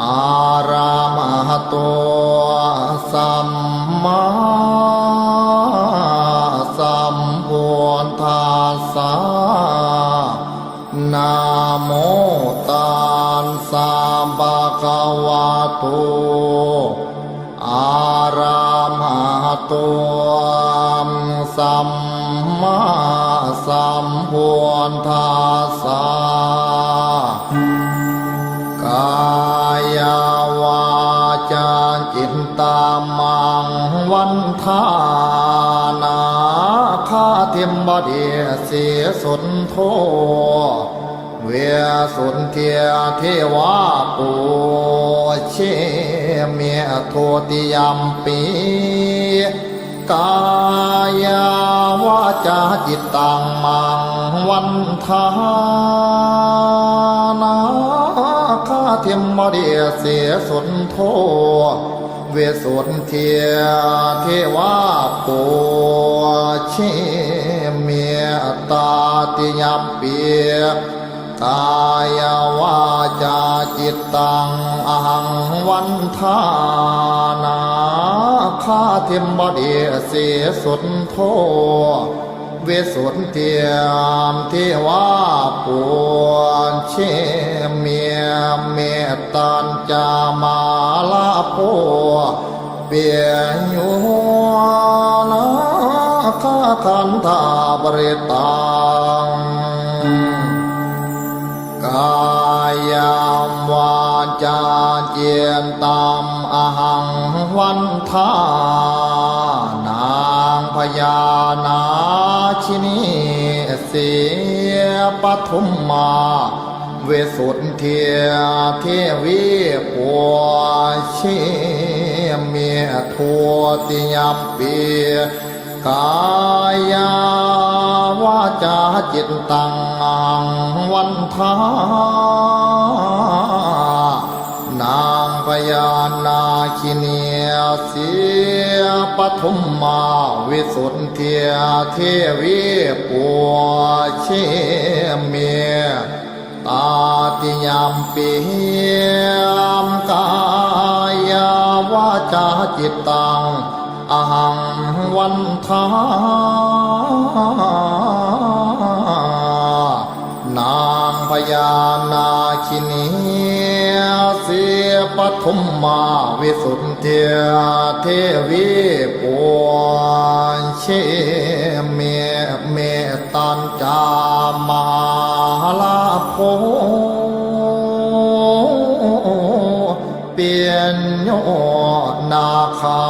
อารามหตัวสัมมาสัมพุทธัสสะนะโมตัสสะภะคะวะโตอารามหตัวสัมมาสัมพุทธัสสะ วันทานาคาเทียมบดีเสียสนโทเวียสุนเทียเทวาปูเชเมียโทติยมปีกายาวาจาจิตตังมังวันทานาคาเทียมมเดียเสียสนโท วสุทียเทวาปูเชเมียตาติยเปียกายวาจาจิตตังอหังวันทานาคาเทมบดีเสสุดโท วสุนเทียมเทวาปวนเชเมียเมตตันจามาลาโพเปียยูนาคาคันธาบริตังกายามวาจาเจียนตามอหังวันทานางพญานา ชินีเสียปทุมมา เวสุนเทียเทวีปัวเชเมียทัวติยมเปียกายาวาจาจิตตังวันทานางพญานาคินี เสียปทุมมาวิสุทธิเทวีปัวเชเมีตาติยามปียมกายาวาจาจิตตังอหังวันทานางพญานาคินี ปทุมมาวิสุทธิเทวีปัวเชเมเมตันจามาลาโพเปียนโยนาคา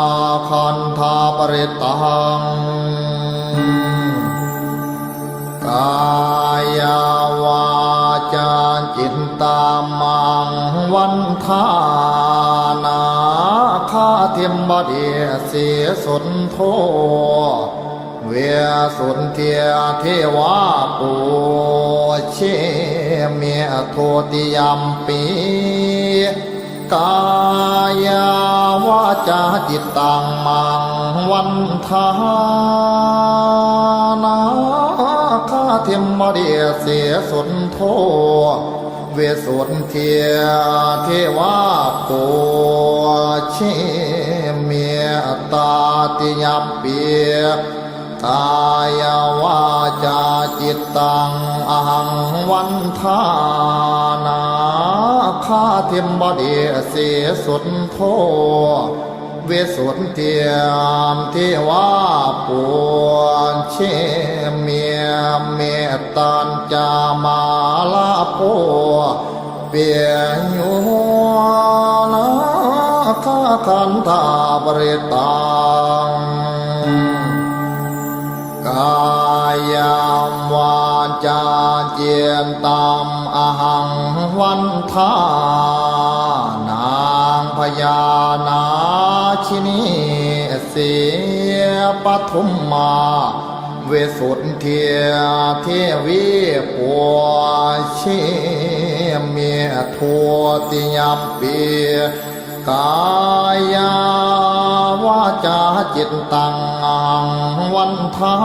คันธาปริตังกา ตามังวันทานาคาเทียมบดีเสียสนโทเวียสุนเทียเทวาปูเชเมียโทติยมปีกายาวาจาจิตตังมังวันทานา คาเทียมมเดียเสียสนโท เวสุนเทียเทวาปูเชเมียตาติยมเปียกายวาจาจิตตังอหังวันทานาคาเทียมบดีเสียสุดโท วสุนเทียมเทวาปวนเชเมียเมตตันจามาลาโพเปียยูนาคาคันธาบริตังกายามวาจาเจียนตามอหังวันทาง ญานาชินีเสียปทุมมาเวสุนเทียเทวีปัวเชเมียทัวติยมเปียกายาวาจาจิตตังวันทา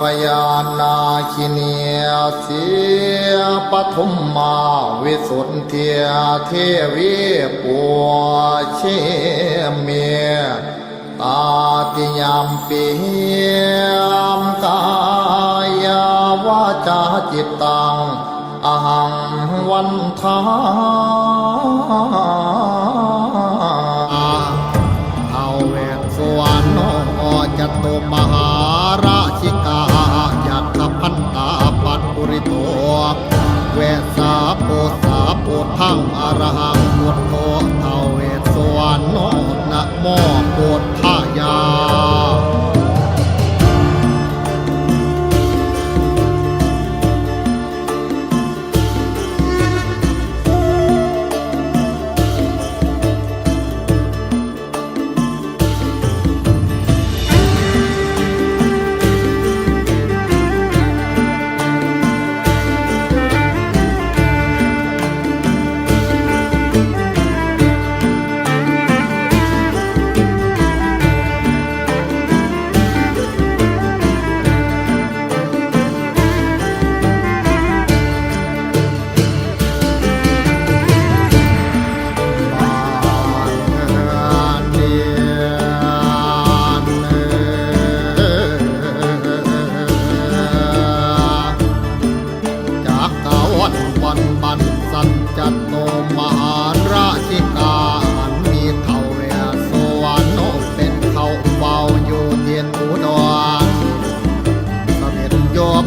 พยานาคิเนียเสียปฐุมมาวิสุทธิเทวีปัวเชเมตาติยามปียามกายาวาจาจิตตังอหังวันทาเอาเวทสวรรณโอจตุมา โปทังอรหัง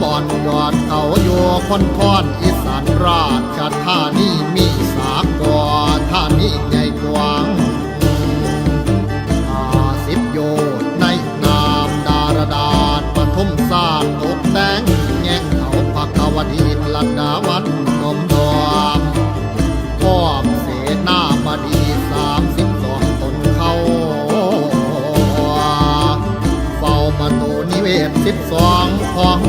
บอนยอดเขาโยคนพรอีสานราชธานีมีสามกอธานีใหญ่กว้างอาสิบโยชน์ในนามดารดาษปฐมสร้างตกแต่งแง่งเขาพักวดีลัดดาวันนมดอมพร้อมเสนาบดีสามสิบสองตนเขาเฝ้าประตูนิเวศสิบสองของ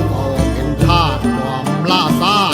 เฝ้าเ